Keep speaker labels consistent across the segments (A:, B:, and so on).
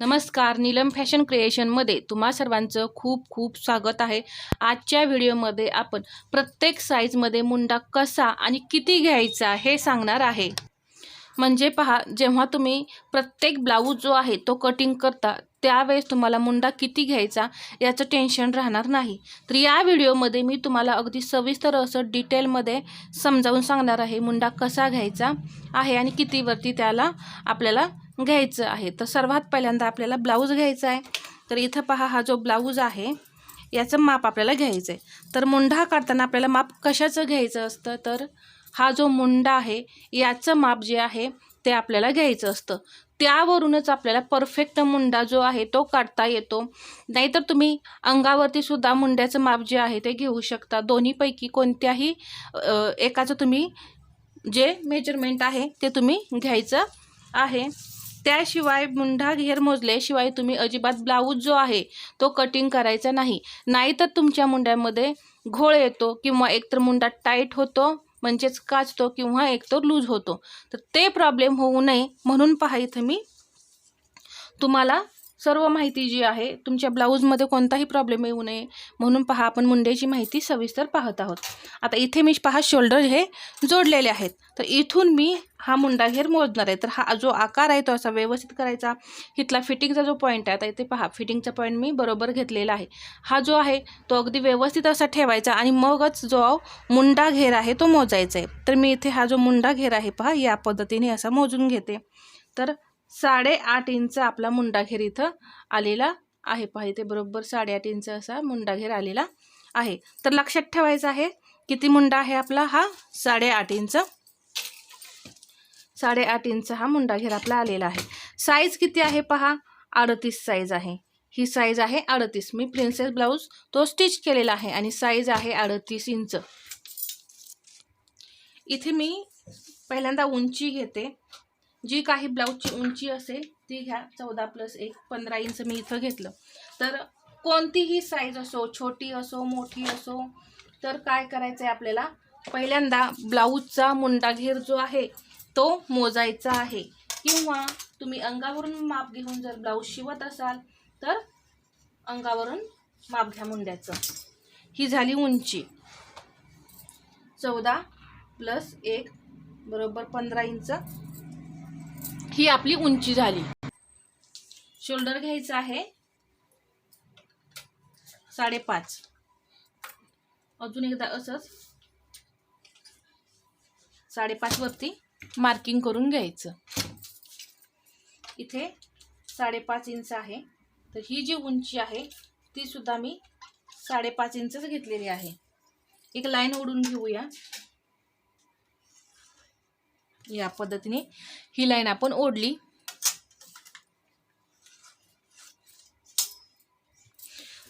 A: नमस्कार नीलम फॅशन क्रिएशनमध्ये तुम्हा सर्वांचं खूप खूप स्वागत आहे. आजच्या व्हिडिओमध्ये आपण प्रत्येक साईजमध्ये मुंडा कसा आणि किती घ्यायचा हे सांगणार आहे. म्हणजे पहा जेव्हा तुम्ही प्रत्येक ब्लाऊज जो आहे तो कटिंग करता त्यावेळेस तुम्हाला मुंडा किती घ्यायचा याचं टेन्शन राहणार नाही. तर या व्हिडिओमध्ये मी तुम्हाला अगदी सविस्तर असं डिटेलमध्ये समजावून सांगणार आहे मुंडा कसा घ्यायचा आहे आणि कितीवरती त्याला आपल्याला घ्यायचं आहे. तर सर्वात पहिल्यांदा आपल्याला ब्लाऊज घ्यायचा आहे. तर इथं पहा हा जो ब्लाऊज आहे याचं माप आपल्याला घ्यायचं आहे. तर मुंडा काढताना आपल्याला माप कशाचं घ्यायचं असतं? तर हा जो मुंडा आहे याचं माप जे आहे ते आपल्याला घ्यायचं असतं. त्यावरूनच आपल्याला परफेक्ट मुंडा जो आहे तो काढता येतो. नाहीतर तुम्ही अंगावरती सुद्धा मुंड्याचं माप जे आहे ते घेऊ शकता. दोन्हीपैकी कोणत्याही एकाचं तुम्ही जे मेजरमेंट आहे ते तुम्ही घ्यायचं आहे. त्याशिवाय मुंढा घेर मोजल्याशिवाय तुम्ही अजिबात ब्लाऊज जो आहे तो कटिंग करायचा नाही. नाहीतर तुमच्या मुंड्यामध्ये घोळ येतो किंवा एकतर मुंडा टाईट होतो म्हणजेच काचतो किंवा एकतर लूज होतो. तर ते प्रॉब्लेम होऊ नये म्हणून पहा इथं मी तुम्हाला सर्व माहिती जी आहे तुमच्या ब्लाऊजमध्ये कोणताही प्रॉब्लेम येऊ नये. म्हणून पहा आपण मुंड्याची माहिती सविस्तर पाहत आहोत. आता इथे मी पहा शोल्डर हे जोडलेले आहेत. तर इथून मी हा मुंडा घेर मोजणार आहे. तर हा जो आकार आहे तो असा व्यवस्थित करायचा. इथला फिटिंगचा जो पॉईंट आहे आता इथे पहा फिटिंगचा पॉईंट मी बरोबर घेतलेला आहे. हा जो आहे तो अगदी व्यवस्थित असा ठेवायचा आणि मगच जो मुंडा घेर आहे तो मोजायचा आहे. तर मी इथे हा जो मुंडा घेर आहे पहा या पद्धतीने असा मोजून घेते. तर साडेआठ इंच आपला मुंडाघेर इथं आलेला आहे. पहा इथे बरोबर साडेआठ इंच असा मुंडाघेर आलेला आहे. तर लक्षात ठेवायचं आहे किती मुंडा आहे आपला हा? साडेआठ इंच. साडेआठ इंच हा मुंडाघेर आपला आलेला आहे. साईज किती आहे पहा? अडतीस साईज आहे. ही साईज आहे अडतीस. मी प्रिन्सेस ब्लाऊज तो स्टिच केलेला आहे आणि साईज आहे अडतीस इंच. इथे मी पहिल्यांदा उंची घेते. जी काही ब्लाऊजची उंची असेल ती घ्या. चौदा प्लस एक पंधरा इंच मी इथं घेतलं. तर कोणतीही साईज असो छोटी असो मोठी असो तर काय करायचं आहे आपल्याला? पहिल्यांदा ब्लाऊजचा मुंडाघेर जो आहे तो मोजायचा आहे. किंवा तुम्ही अंगावरून माप घेऊन जर ब्लाऊज शिवत असाल तर अंगावरून माप घ्या मुंड्याचं. ही झाली उंची. चौदा प्लस एक बरोबर पंधरा इंच. ही आपली उंची झाली. शोल्डर घ्यायचं आहे. साडेपाच. अजून एकदा असंच. साडेपाच वरती मार्किंग करून घ्यायचं. इथे साडेपाच इंच आहे. तर ही जी उंची आहे ती सुद्धा मी साडेपाच इंचच घेतलेली आहे. एक लाईन ओढून घेऊया. या पद्धतीने ही लाईन आपण ओढली.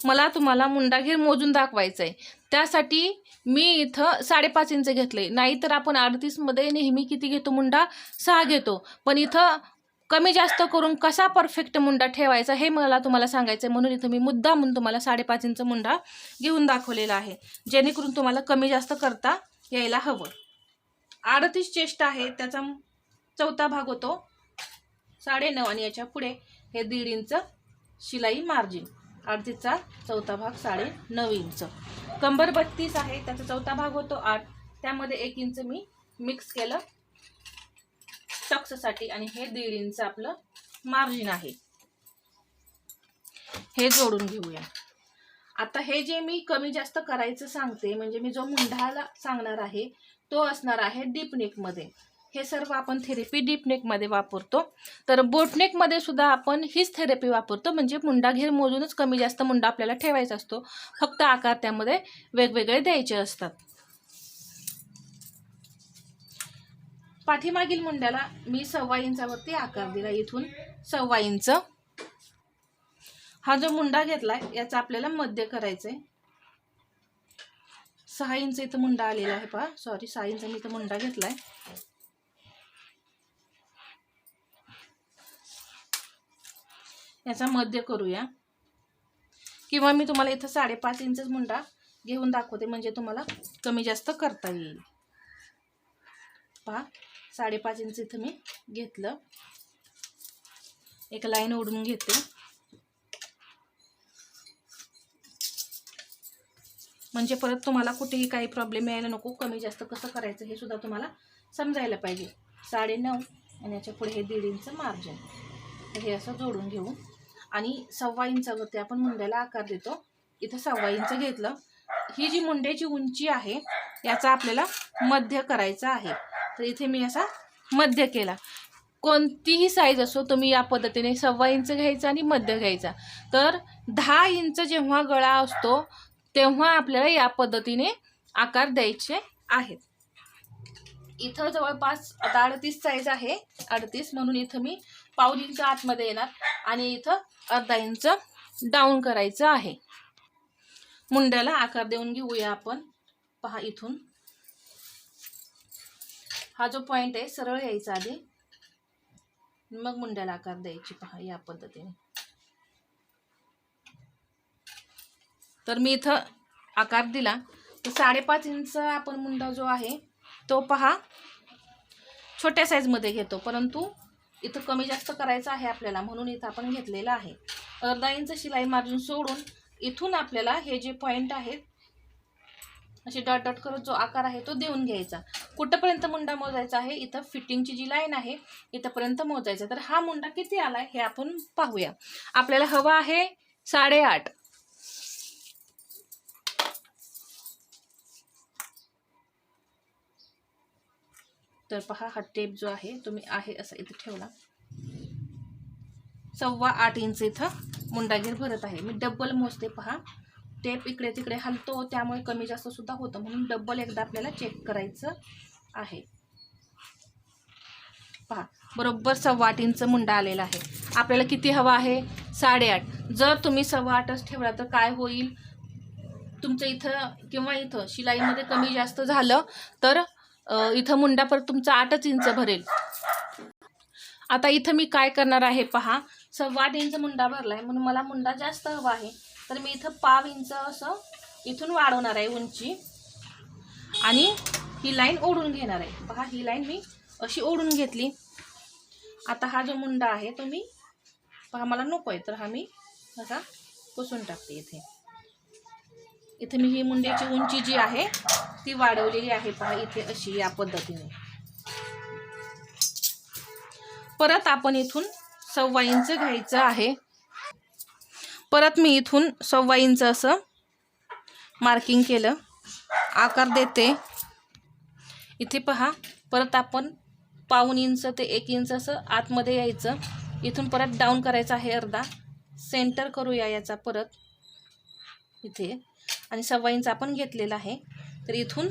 A: मला तुम्हाला मुंडाघेर मोजून दाखवायचं आहे त्यासाठी मी इथं साडेपाच इंच घेतले. नाहीतर आपण अडतीसमध्ये नेहमी किती घेतो मुंडा? सहा घेतो. पण इथं कमी जास्त करून कसा परफेक्ट मुंडा ठेवायचा हे मला तुम्हाला सांगायचं आहे म्हणून इथं मी मुद्दा म्हणून तुम्हाला साडेपाच इंच मुंडा घेऊन दाखवलेला आहे. जेणेकरून तुम्हाला कमी जास्त करता यायला हवं. अडतीस चेस्ट आहे त्याचा चौथा भाग होतो साडेनऊ आणि याच्यापुढे हे दीड इंच शिलाई मार्जिन अडतीसचा चौथा भाग साडे नऊ इंच. कंबर बत्तीस आहे. त्याचा चौथा भाग होतो आठ. त्यामध्ये एक इंच मी मिक्स केलं टक्ससाठी आणि हे दीड इंच आपलं मार्जिन आहे. हे जोडून घेऊया. आता हे जे मी कमी जास्त करायचं सांगते म्हणजे मी जो मुंढाला सांगणार आहे तो असणार आहे डीप नेकमध्ये. हे सर्व आपण थेरपी डीपनेकमध्ये वापरतो. तर बोटनेकमध्ये सुद्धा आपण हीच थेरपी वापरतो म्हणजे मुंडा घेर मोजूनच कमी जास्त मुंडा आपल्याला ठेवायचा असतो. फक्त आकार त्यामध्ये वेगवेगळे द्यायचे असतात. पाठीमागील मुंड्याला मी सव्वा इंचावरती आकार दिला इथून सव्वा इंच. हा जो मुंडा घेतलाय याचा आपल्याला मध्य करायचं आहे सहा इंच इथं मुंडा आलेला आहे पहा. सॉरी सहा इंच मी इथं मुंडा घेतलाय. याचा मध्य करूया. किंवा मी तुम्हाला इथं साडेपाच इंचच मुंडा घेऊन दाखवते म्हणजे तुम्हाला कमी जास्त करता येईल. पहा साडेपाच इंच इथं मी घेतलं. एक लाईन ओढून घेते. म्हणजे परत तुम्हाला कुठेही काही प्रॉब्लेम यायला नको कमी जास्त कसं करायचं हे सुद्धा तुम्हाला समजायला पाहिजे. साडे नऊ आणि याच्यापुढे हे दीड इंच मार्जिन तर हे असं जोडून घेऊ. आणि सव्वा इंचावरती आपण मुंड्याला आकार देतो. इथं सव्वा इंच घेतलं. ही जी मुंड्याची उंची आहे याचा आपल्याला मध्य करायचा आहे. तर इथे मी असा मध्य केला. कोणतीही साईज असो तुम्ही या पद्धतीने सव्वा इंच घ्यायचा आणि मध्य घ्यायचा. तर दहा इंच जेव्हा गळा असतो तेव्हा आपल्याला या पद्धतीने आकार द्यायचे आहेत. इथं जवळपास आता अडतीस साईज आहे. अडतीस म्हणून इथं मी पाऊल इंच आतमध्ये येणार आणि इथं अर्धा इंच डाऊन करायचं आहे. मुंड्याला आकार देऊन घेऊया आपण. पहा इथून. हा जो पॉइंट आहे सरळ यायचा आधी. मग मुंड्याला आकार द्यायची पहा या पद्धतीने. तर मी इथं आकार दिला. तर साडेपाच इंच आपण मुंडा जो आहे तो पहा. छोट्या साईजमध्ये घेतो परंतु इथं कमी जास्त करायचं आहे आपल्याला म्हणून इथं आपण घेतलेलं आहे. अर्धा इंच शिलाई मार्जिन सोडून इथून आपल्याला हे जे पॉईंट आहेत असे डॉट डॉट करत जो आकार आहे तो देऊन घ्यायचा. कुठंपर्यंत मुंडा मोजायचा आहे इथं फिटिंगची जी लाईन आहे इथंपर्यंत मोजायचा. तर हा मुंडा किती आला हे आपण पाहूया. आपल्याला हवा आहे साडेआठ. तर पहा हा टेप जो आहे तुम्ही आहे असा इथं ठेवला. सव्वा आठ इंच इथं मुंडागीर भरत आहे. मी डब्बल मोजते पहा. टेप इकडे तिकडे हलतो त्यामुळे कमी जास्त सुद्धा होतं. म्हणून डब्बल एकदा आपल्याला चेक करायचं आहे. पहा बरोबर सव्वा आठ इंच मुंडा आलेला आहे. आपल्याला किती हवा आहे? साडेआठ जर तुम्ही सव्वा आठच ठेवला तर काय होईल? तुमचं इथं किंवा इथं शिलाईमध्ये कमी जास्त झालं तर इथं मुंडा परत तुमचा आठच इंच भरेल. आता इथं मी काय करणार आहे पहा. सव्वा इंच मुंडा भरलाय. म्हणून मला मुंडा जास्त हवा आहे. तर मी इथं पाव इंच असं इथून वाढवणार आहे उंची. आणि ही लाईन ओढून घेणार आहे. पहा ही लाईन मी अशी ओढून घेतली. आता हा जो मुंडा आहे तो मी पहा मला नको आहे. तर हा मी असा पुसून टाकते इथे. इथे मी ही मुंड्याची उंची जी आहे ती वाढवलेली आहे पहा इथे अशी या पद्धतीने. परत आपण इथून सव्वा इंच घ्यायचं आहे. परत मी इथून सव्वा इंच असं मार्किंग केलं. आकार देते. इथे पहा परत आपण पाऊन इंच ते एक इंच असं आतमध्ये यायचं. इथून परत डाऊन करायचं आहे अर्धा. सेंटर करूया याचा परत. इथे. आणि सव्वा इंच आपण घेतलेला आहे. तर इथून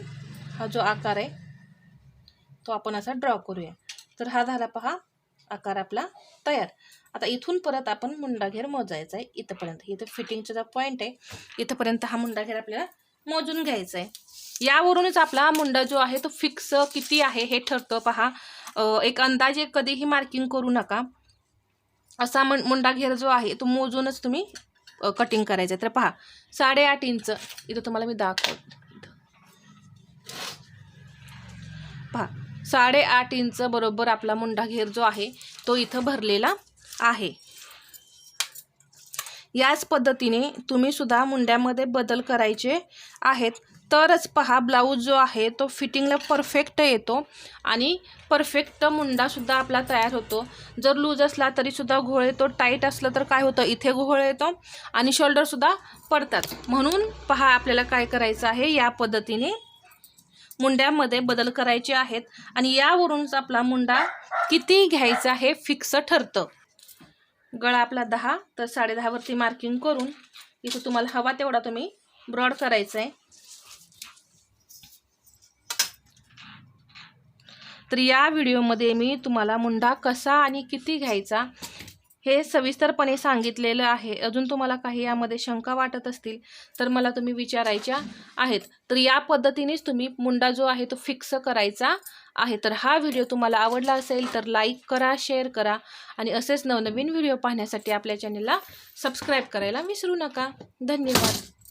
A: हा जो आकार आहे तो आपण असा ड्रॉ करूया. तर हा झाला पहा आकार आपला तयार. आता इथून परत आपण मुंडाघेर मोजायचा आहे इथंपर्यंत. इथं फिटिंगचा जो पॉईंट आहे इथंपर्यंत हा मुंडाघेर आपल्याला मोजून घ्यायचा आहे. यावरूनच आपला मुंडा जो आहे तो फिक्स किती आहे हे ठरतं पहा. एक अंदाजे कधीही मार्किंग करू नका. असा मुं मुंडा घेर जो आहे तो मोजूनच तुम्ही कटिंग करायचं आहे तर पहा साडेआठ इंच. इथं तुम्हाला मी दाखव पहा साडेआठ इंच बरोबर आपला मुंडा घेर जो आहे तो इथं भरलेला आहे. याच पद्धतीने तुम्ही सुद्धा मुंड्यामध्ये बदल करायचे आहेत. तरच पहा ब्लाऊज जो आहे तो फिटिंगला परफेक्ट येतो. आणि परफेक्ट मुंडासुद्धा आपला तयार होतो. जर लूज असला तरीसुद्धा घोळ येतो टाईट असलं तर काय होतं? इथे घोळ येतो आणि शोल्डरसुद्धा पडतात. म्हणून पहा आपल्याला काय करायचं आहे? या पद्धतीने मुंड्यामध्ये बदल करायचे आहेत आणि यावरूनच आपला मुंडा किती घ्यायचा हे फिक्स ठरतं. गळा आपला दहा तर साडेदहावरती मार्किंग करून इथं तुम्हाला हवा तेवढा तुम्ही ब्रॉड करायचा आहे तर या व्हिडिओमध्ये मी तुम्हाला मुंडा कसा आणि किती घ्यायचा हे सविस्तरपणे सांगितलेलं आहे. अजून तुम्हाला काही यामध्ये शंका वाटत असतील तर मला तुम्ही विचारायच्या आहेत. तर या पद्धतीनेच तुम्ही मुंडा जो आहे तो फिक्स करायचा आहे. तर हा व्हिडिओ तुम्हाला आवडला असेल तर लाईक करा शेअर करा आणि असेच नवनवीन व्हिडिओ पाहण्यासाठी आपल्या चॅनलला सबस्क्राईब करायला विसरू नका. धन्यवाद.